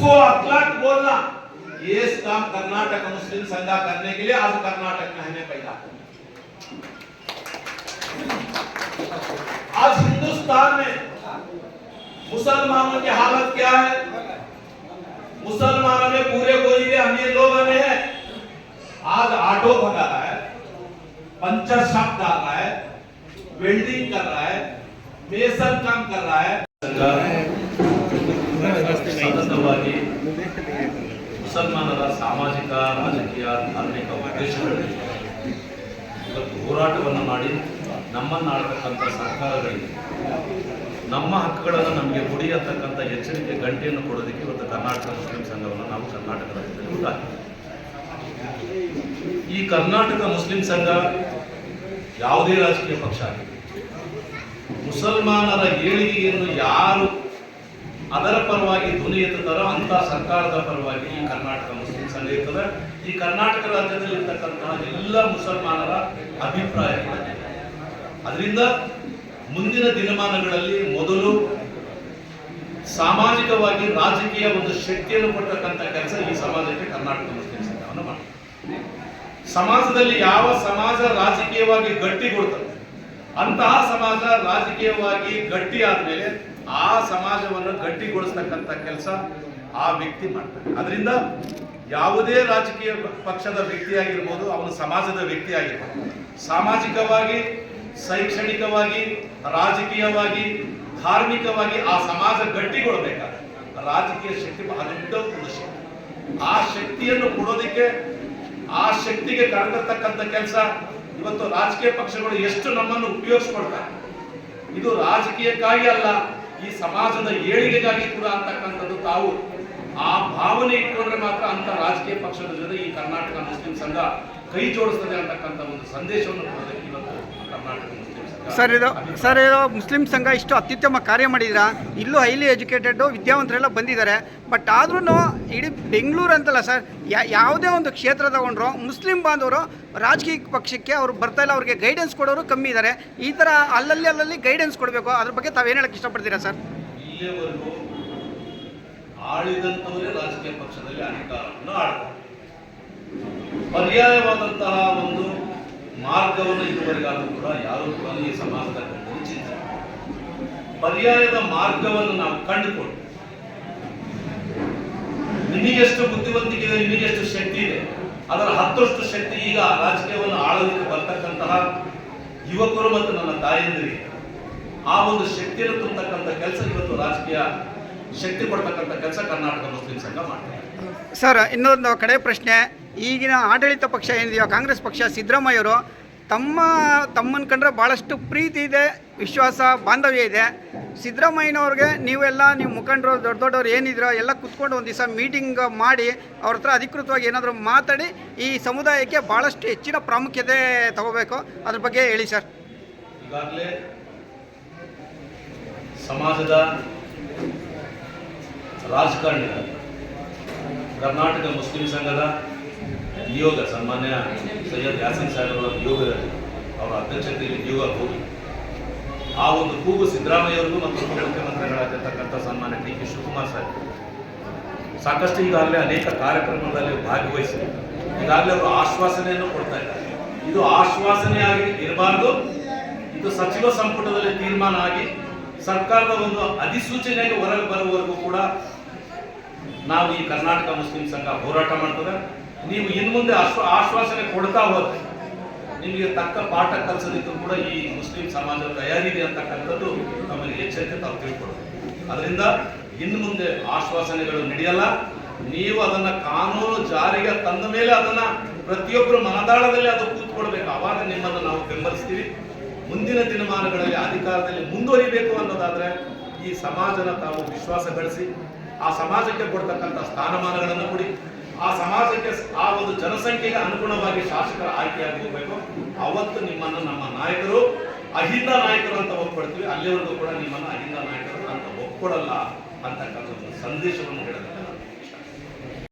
उसको अकलट बोलना। ये काम कर्नाटक मुस्लिम संघा करने के लिए आज कर्नाटक में हमें पैदा आज हिंदुस्तान में मुसलमानों की हालत क्या है? मुसलमानों में पूरे गोली में ये लोग बने हैं। आज ऑटो भगा रहा है, पंचर शॉप डाल रहा है वेल्डिंग कर रहा है मेसन काम कर रहा है। ಮುಸಲ್ಮಾನರ ಸಾಮಾಜಿಕ, ರಾಜಕೀಯ, ಧಾರ್ಮಿಕ ಉದ್ದೇಶಗಳಿಗೆ ಹೋರಾಟವನ್ನು ಮಾಡಿ ನಮ್ಮನ್ನು ಆಳ್ತಕ್ಕಂಥ ಸರ್ಕಾರಗಳಿಗೆ, ನಮ್ಮ ಹಕ್ಕುಗಳನ್ನು ನಮಗೆ ಕೊಡಿ ಅಂತಕ್ಕಂಥ ಎಚ್ಚರಿಕೆ ಗಂಟೆಯನ್ನು ಕೊಡೋದಕ್ಕೆ ಇವತ್ತು ಕರ್ನಾಟಕ ಮುಸ್ಲಿಂ ಸಂಘವನ್ನು ನಾವು ಕರ್ನಾಟಕ ರಾಜ್ಯದಲ್ಲಿ ಈ ಕರ್ನಾಟಕ ಮುಸ್ಲಿಂ ಸಂಘ ಯಾವುದೇ ರಾಜಕೀಯ ಪಕ್ಷ ಆಗಿದೆ ಮುಸಲ್ಮಾನರ ಏಳಿಗೆಯನ್ನು ಯಾರು ಅದರ ಪರವಾಗಿ ಧ್ವನಿ ಎತ್ತುತ್ತಾರೋ ಅಂತ ಸರ್ಕಾರದ ಪರವಾಗಿ ಈ ಕರ್ನಾಟಕ ಮುಸ್ಲಿಂ ಸಂಘ ಇರ್ತದೆ. ಈ ಕರ್ನಾಟಕ ರಾಜ್ಯದಲ್ಲಿ ಇರ್ತಕ್ಕಂತಹ ಎಲ್ಲ ಮುಸಲ್ಮಾನರ ಅಭಿಪ್ರಾಯ ಅದರಿಂದ ಮುಂದಿನ ದಿನಮಾನಗಳಲ್ಲಿ ಮೊದಲು ಸಾಮಾಜಿಕವಾಗಿ ರಾಜಕೀಯ ಒಂದು ಶಕ್ತಿಯನ್ನು ಕೊಡ್ತಕ್ಕಂಥ ಕೆಲಸ ಈ ಸಮಾಜಕ್ಕೆ ಕರ್ನಾಟಕ ಮುಸ್ಲಿಂ ಸಂಘವನ್ನು ಮಾಡಿ ಸಮಾಜದಲ್ಲಿ ಯಾವ ಸಮಾಜ ರಾಜಕೀಯವಾಗಿ ಗಟ್ಟಿಗೊಳ್ತದೆ, ಅಂತಹ ಸಮಾಜ ರಾಜಕೀಯವಾಗಿ ಗಟ್ಟಿ ಆದ್ಮೇಲೆ ಆ ಸಮಾಜವನ್ನು ಗಟ್ಟಿಗೊಳಿಸ್ತಕ್ಕಂಥ ಕೆಲಸ ಆ ವ್ಯಕ್ತಿ ಮಾಡ್ತಾನೆ. ಅದರಿಂದ ಯಾವುದೇ ರಾಜಕೀಯ ಪಕ್ಷದ ವ್ಯಕ್ತಿಯಾಗಿರ್ಬೋದು, ಅವನು ಸಮಾಜದ ವ್ಯಕ್ತಿ ಆಗಿರ್ಬೋದು ಸಾಮಾಜಿಕವಾಗಿ, ಶೈಕ್ಷಣಿಕವಾಗಿ, ರಾಜಕೀಯವಾಗಿ, ಧಾರ್ಮಿಕವಾಗಿ ಆ ಸಮಾಜ ಗಟ್ಟಿಗೊಳ್ಬೇಕಾದ್ರೆ ರಾಜಕೀಯ ಶಕ್ತಿ ಬಹಳ ದೊಡ್ಡ ಶಕ್ತಿ. ಆ ಶಕ್ತಿಯನ್ನು ಕೊಡೋದಕ್ಕೆ, ಆ ಶಕ್ತಿಗೆ ಕರೆದಿರ್ತಕ್ಕಂಥ ಕೆಲಸ ಇವತ್ತು ರಾಜಕೀಯ ಪಕ್ಷಗಳು ಎಷ್ಟು ನಮ್ಮನ್ನು ಉಪಯೋಗಿಸ್ಕೊಳ್ತಾರೆ ಇದು ರಾಜಕೀಯಕ್ಕಾಗಿ ಅಲ್ಲ ಈ ಸಮಾಜದ ಏಳಿಗೆಗಾಗಿ ಕೂಡ ಅಂತಕ್ಕಂಥದ್ದು ತಾವು ಆ ಭಾವನೆ ಇಟ್ಕೊಂಡ್ರೆ ಮಾತ್ರ ಅಂತ ರಾಜಕೀಯ ಪಕ್ಷದ ಜೊತೆ ಈ ಕರ್ನಾಟಕ ಮುಸ್ಲಿಂ ಸಂಘ ಕೈ ಜೋಡಿಸ್ತದೆ ಅಂತಕ್ಕಂಥ ಒಂದು ಸಂದೇಶವನ್ನು ಕೊಡೋದಕ್ಕೆ ಇವತ್ತು ಸರ್, ಇದು ಸರ್, ಇದು ಮುಸ್ಲಿಂ ಸಂಘ ಇಷ್ಟು ಅತ್ಯುತ್ತಮ ಕಾರ್ಯ ಮಾಡಿದ್ದೀರಾ ಇಲ್ಲೂ ಹೈಲಿ ಎಜುಕೇಟೆಡ್ ವಿದ್ಯಾವಂತರೆಲ್ಲ ಬಂದಿದ್ದಾರೆ. ಬಟ್ ಆದ್ರೂ ಇಡೀ ಬೆಂಗಳೂರು ಅಂತಲ್ಲ ಸರ್ ಯಾವುದೇ ಒಂದು ಕ್ಷೇತ್ರ ತಗೊಂಡ್ರು ಮುಸ್ಲಿಂ ಬಾಂಧವರು ರಾಜಕೀಯ ಪಕ್ಷಕ್ಕೆ ಅವ್ರು ಬರ್ತಾ ಇಲ್ಲ, ಅವ್ರಿಗೆ ಗೈಡೆನ್ಸ್ ಕೊಡೋರು ಕಮ್ಮಿ ಇದ್ದಾರೆ ಈ ಥರ ಅಲ್ಲಲ್ಲಿ ಅಲ್ಲಲ್ಲಿ ಗೈಡೆನ್ಸ್ ಕೊಡಬೇಕು. ಅದ್ರ ಬಗ್ಗೆ ತಾವೇನು ಹೇಳಕ್ಕೆ ಇಷ್ಟಪಡ್ತೀರಾ ಸರ್? ಪರ್ಯಾಯವಾದಂತಹ ಒಂದು ಮಾರ್ಗವನ್ನು ಇದುವರೆಗಾದರೂ ಕೂಡ ಯಾರೂ ಕೂಡ ಈ ಸಮಾಜದ ಚಿಂತನೆ ಪರ್ಯಾಯದ ಮಾರ್ಗವನ್ನು ನಾವು ಕಂಡುಕೊಂಡು ನಿಮಗೆಷ್ಟು ಬುದ್ಧಿವಂತಿಕೆ ಇದೆ ನಿಮಗೆಷ್ಟು ಶಕ್ತಿ ಇದೆ, ಅದರ ಹತ್ತರಷ್ಟು ಶಕ್ತಿ ಈಗ ರಾಜಕೀಯವನ್ನು ಆಳೋದಕ್ಕೆ ಬರ್ತಕ್ಕಂತಹ ಯುವಕರು ಮತ್ತು ನನ್ನ ತಾಯಂದಿರಿಗೆ. ಆ ಒಂದು ಶಕ್ತಿಯನ್ನು ತುಂಬತಕ್ಕಂಥ ಕೆಲಸ ಇವತ್ತು ರಾಜಕೀಯ ಶಕ್ತಿ ಕೊಡ್ತಕ್ಕಂಥ ಕೆಲಸ ಕರ್ನಾಟಕ ಮುಸ್ಲಿಂ ಸಂಘ ಮಾಡ್ತಾರೆ ಸರ್, ಇನ್ನೊಂದು ಕಡೆ ಪ್ರಶ್ನೆ. ಈಗಿನ ಆಡಳಿತ ಪಕ್ಷ ಏನಿದೆಯೋ, ಕಾಂಗ್ರೆಸ್ ಪಕ್ಷ, ಸಿದ್ದರಾಮಯ್ಯವರು, ತಮ್ಮ, ತಮ್ಮನ ಕಂಡ್ರೆ ಭಾಳಷ್ಟು ಪ್ರೀತಿ ಇದೆ, ವಿಶ್ವಾಸ, ಬಾಂಧವ್ಯ ಇದೆ. ಸಿದ್ದರಾಮಯ್ಯನವ್ರಿಗೆ ನೀವೆಲ್ಲ, ನೀವು ಮುಖಂಡರು, ದೊಡ್ಡ ದೊಡ್ಡವ್ರು ಏನಿದ್ರೋ, ಎಲ್ಲ ಕುತ್ಕೊಂಡು ಒಂದು ದಿವಸ ಮೀಟಿಂಗ್ ಮಾಡಿ, ಅವ್ರ ಹತ್ರ ಅಧಿಕೃತವಾಗಿ ಏನಾದರೂ ಮಾತಾಡಿ, ಈ ಸಮುದಾಯಕ್ಕೆ ಭಾಳಷ್ಟು ಹೆಚ್ಚಿನ ಪ್ರಾಮುಖ್ಯತೆ ತಗೋಬೇಕು. ಅದ್ರ ಬಗ್ಗೆ ಹೇಳಿ ಸರ್. ಈಗಾಗಲೇ ಸಮಾಜದ ರಾಜಕಾರಣಿಗಳು, ಕರ್ನಾಟಕ ಮುಸ್ಲಿಂ ಸಂಘದ ನಿಯೋಗ, ಸನ್ಮಾನ್ಯ ಸೈಯದ್ ಯಾಸಿನ್ ಸಾಹೇಬ್ ಅವರ ನಿಯೋಗದಲ್ಲಿ ಅವರ ಅಧ್ಯಕ್ಷತೆಯಲ್ಲಿ ನಿಯೋಗ ಹೋಗಿ ಆ ಒಂದು ಕೂಗು ಸಿದ್ದರಾಮಯ್ಯವರಿಗೂ ಮತ್ತು ಉಪಮುಖ್ಯಮಂತ್ರಿಗಳಾಗಿರ್ತಕ್ಕಂಥ ಸನ್ಮಾನ್ಯ ಡಿ ಕೆ ಶಿವಕುಮಾರ್ ಸಾಹೇಬ್. ಸಾಕಷ್ಟು ಈಗಾಗಲೇ ಅನೇಕ ಕಾರ್ಯಕ್ರಮಗಳಲ್ಲಿ ಭಾಗವಹಿಸಿ ಈಗಾಗಲೇ ಅವರು ಆಶ್ವಾಸನೆಯನ್ನು ಕೊಡ್ತಾ ಇದ್ದಾರೆ. ಇದು ಆಶ್ವಾಸನೆಯಾಗಿ ಇರಬಾರ್ದು. ಇದು ಸಚಿವ ಸಂಪುಟದಲ್ಲಿ ತೀರ್ಮಾನ ಆಗಿ ಸರ್ಕಾರದ ಒಂದು ಅಧಿಸೂಚನೆಗೆ ಹೊರಗೆ ಬರುವವರೆಗೂ ಕೂಡ ನಾವು ಈ ಕರ್ನಾಟಕ ಮುಸ್ಲಿಂ ಸಂಘ ಹೋರಾಟ ಮಾಡ್ತದೆ. ನೀವು ಇನ್ನು ಮುಂದೆ ಆಶ್ವ ಆಶ್ವಾಸನೆ ಕೊಡ್ತಾ ಹೋದ್ರೆ ನಿಮಗೆ ತಕ್ಕ ಪಾಠ ಕಲಿಸೋದಕ್ಕೂ ಕೂಡ ಈ ಮುಸ್ಲಿಂ ಸಮಾಜ ತಯಾರಿದೆ ಅಂತಕ್ಕಂಥದ್ದು ನಮಗೆ ಎಚ್ಚರಿಕೆ ತಾವು ತಿಳ್ಕೊಡ್ತೀವಿ ಅದರಿಂದ ಇನ್ನು ಮುಂದೆ ಆಶ್ವಾಸನೆಗಳು ನಡೆಯಲ್ಲ. ನೀವು ಅದನ್ನ ಕಾನೂನು ಜಾರಿಗೆ ತಂದ ಮೇಲೆ ಅದನ್ನ ಪ್ರತಿಯೊಬ್ಬರು ಮನದಾಳದಲ್ಲಿ ಅದು ಕೂತ್ಕೊಳ್ಬೇಕು. ಅವಾಗ ನಿಮ್ಮನ್ನು ನಾವು ಬೆಂಬಲಿಸ್ತೀವಿ. ಮುಂದಿನ ದಿನಮಾನಗಳಲ್ಲಿ ಅಧಿಕಾರದಲ್ಲಿ ಮುಂದುವರಿಬೇಕು ಅನ್ನೋದಾದ್ರೆ ಈ ಸಮಾಜನ ತಾವು ವಿಶ್ವಾಸ ಗಳಿಸಿ ಆ ಸಮಾಜಕ್ಕೆ ಕೊಡ್ತಕ್ಕಂಥ ಸ್ಥಾನಮಾನಗಳನ್ನು ಕೊಡಿ. ಆ ಸಮಾಜಕ್ಕೆ ಆ ಒಂದು ಜನಸಂಖ್ಯೆಗೆ ಅನುಗುಣವಾಗಿ ಶಾಸಕರ ಆಯ್ಕೆಯಾಗಿ ಹೋಗಬೇಕು ಅವತ್ತು ನಿಮ್ಮನ್ನು ನಮ್ಮ ನಾಯಕರು, ಅಹಿಂದ ನಾಯಕರು ಅಂತ ಒಪ್ಕೊಳ್ತೀವಿ. ಅಲ್ಲಿವರೆಗೂ ಕೂಡ ನಿಮ್ಮನ್ನು ಅಹಿಂದ ನಾಯಕರು ಅಂತ ಒಪ್ಪಿಕೊಳ್ಳಲ್ಲ ಅಂತಕ್ಕಂಥ ಸಂದೇಶವನ್ನು ಹೇಳೋದಕ್ಕೆ